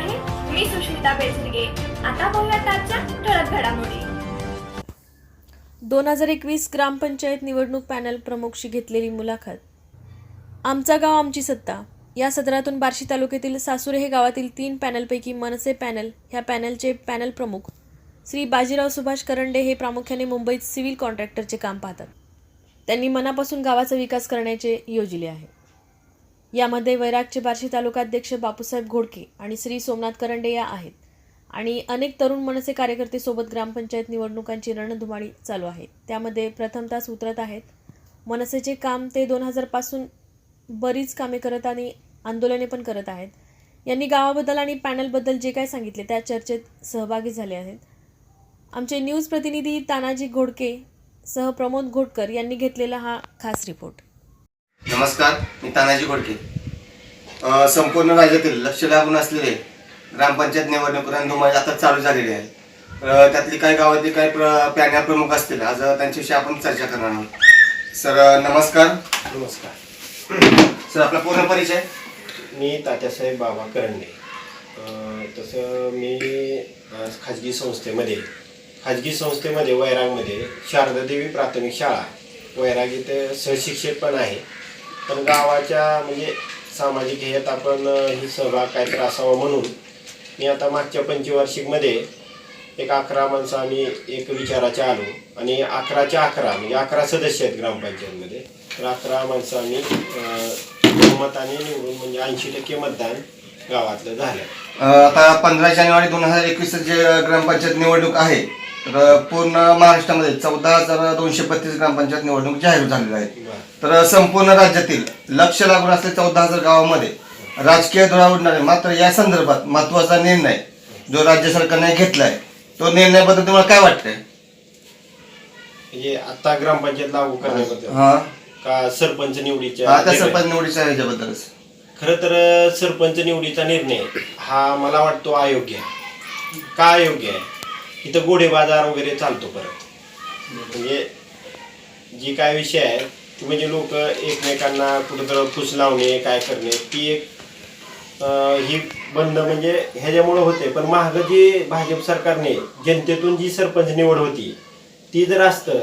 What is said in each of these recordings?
आहे. मी सुष्मिता बेचरगे आता पाहूयात आजच्या ठळक घडामोडी. दोन हजार एकवीस ग्रामपंचायत निवडणूक पॅनल प्रमुखशी घेतलेली मुलाखत. आमचा गाव आमची सत्ता. या सदरातून बार्शी तालुक्यातील सासुरे हे गावातील तीन पॅनलपैकी मनसे पॅनल ह्या पॅनलचे पॅनल प्रमुख. श्री बाजीराव सुभाष करंडे हे प्रामुख्याने मुंबईत सिव्हिल कॉन्ट्रॅक्टरचे काम पाहतात. त्यांनी मनापासून गावाचा विकास करण्याचे योजिले आहे. यामध्ये वैरागचे बार्शी तालुकाध्यक्ष बापूसाहेब घोडके आणि श्री सोमनाथ करंडे या आहेत. आणि अनेक तरुण मनसे कार्यकर्ते सोबत ग्रामपंचायत निवडणुकांची रणधुमाळी चालू आहे. त्यामध्ये प्रथमतास उतरत आहेत. मनसेचे काम ते दोन हजारपासून बरीच कामे करत आणि आंदोलने पण करत आहेत. यांनी गावाबद्दल आणि पॅनलबद्दल जे काय सांगितले त्या चर्चेत सहभागी झाले आहेत. आमचे न्यूज प्रतिनिधी तानाजी घोडके सह प्रमोद घोटकर यांनी घेतलेला हा खास रिपोर्ट. नमस्कार मी तानाजी घोडके संपूर्ण राज्यातील लक्ष लागून असलेले ग्रामपंचायत निवडणूक रणधुमाळी आता चालू झालेली आहे. त्यातली काही गावातील काही प्र पॅनल प्रमुख असतील आज त्यांच्याविषयी आपण चर्चा करणार आहोत. सर नमस्कार. नमस्कार. सर आपला पूर्ण परिचय? मी तात्यासाहेब बाबा करंडे. तसं मी खाजगी संस्थेमध्ये खाजगी संस्थेमध्ये वैरागमध्ये शारदादेवी प्राथमिक शाळा वैराग इथे सहशिक्षक पण आहे. पण गावाच्या म्हणजे सामाजिक ध्येयात आपण ही सहभाग काहीतरी असावा म्हणून मी आता मागच्या पंचवार्षिकमध्ये एक अकरा माणसं आम्ही एक विचाराचे आलो. आणि अकराच्या अकरा म्हणजे अकरा सदस्य आहेत ग्रामपंचायतमध्ये. तर अकरा माणसं आम्ही मताने बहुमताने निवडून म्हणजे ऐंशी टक्के मतदान गावातलं झालं. आता पंधरा जानेवारी दोन हजार एकवीस जे ग्रामपंचायत निवडणूक आहे तर पूर्ण महाराष्ट्रामध्ये चौदा हजार दोनशे बत्तीस ग्रामपंचायत निवडणूक जाहीर झालेल्या आहेत बरं. तर संपूर्ण राज्यातील लक्ष लागून असलेल्या चौदा हजार गावामध्ये राजकीय धुळा उडणारे मात्र या संदर्भात महत्त्वाचा निर्णय जो राज्य सरकारने घेतलाय तो निर्णयाबद्दल तुम्हाला काय वाटतंय? म्हणजे आता ग्रामपंचायत लागू करण्याबद्दल. हा. का सरपंच निवडीच्या आता? सरपंच निवडीच्या ह्याच्याबद्दलच. खरं तर सरपंच निवडीचा निर्णय हा मला वाटतो अयोग्य आहे. का अयोग्य आहे? इथं गोडे बाजार वगैरे चालतो परत. म्हणजे जी काय विषय आहे ती म्हणजे लोक एकमेकांना कुठं फुस लावणे काय करणे ती एक ही बंद म्हणजे ह्याच्यामुळं होते. पण महाग जी भाजप सरकारने जनतेतून जी सरपंच निवड होती ती जर असतं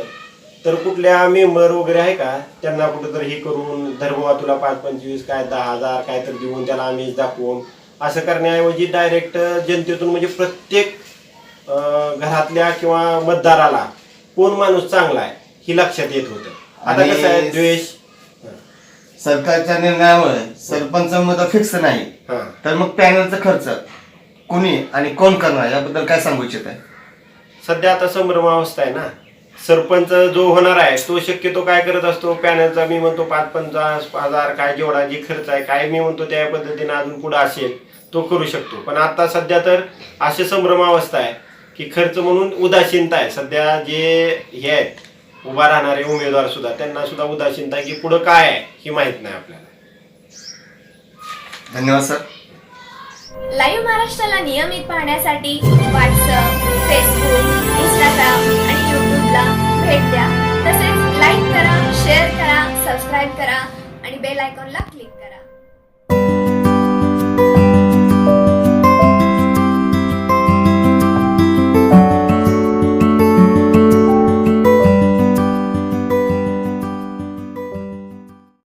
तर कुठल्या मेंबर वगैरे आहे का त्यांना कुठं हे करून धर्मवा तुला पाच पंचवीस काय दहा हजार काय तर देऊन त्याला आम्ही दाखवून असं करण्याऐवजी डायरेक्ट जनतेतून म्हणजे प्रत्येक घरातल्या किंवा मतदाराला कोण माणूस चांगला आहे ही लक्षात येत होतं. आता आणि- कसं आहे द्वेष? सरकारच्या निर्णयामुळे सरपंच मत फिक्स नाही. हां. तर मग पॅनलचा खर्च कोणी आणि कोण करणार याबद्दल काय सांगू इच्छित आहे? सध्या आता संभ्रम अवस्था आहे ना. सरपंच जो होणार आहे तो शक्यतो काय करत असतो पॅनलचा मी म्हणतो पाच पंचास हजार काय जेवढा जी खर्च आहे काय मी म्हणतो त्या पद्धतीने अजून पुढे असेल तो करू शकतो. पण आता सध्या तर असे संभ्रम अवस्था आहे. की खर्च म्हणून उदासीनता आहे. सध्या जे हे आहेत उभा राहणारे उमेदवार सुद्धा त्यांना सुद्धा उदासीनता आहे की पुढं काय आहे ही माहीत नाही आपल्याला. धन्यवाद सर. लाईव्ह महाराष्ट्राला नियमित पाहण्यासाठी व्हॉट्सअप फेसबुक इंस्टाग्राम आणि युट्यूबला भेट द्या. तसेच लाईक करा शेअर करा सबस्क्राईब करा आणि बेल आयकॉनला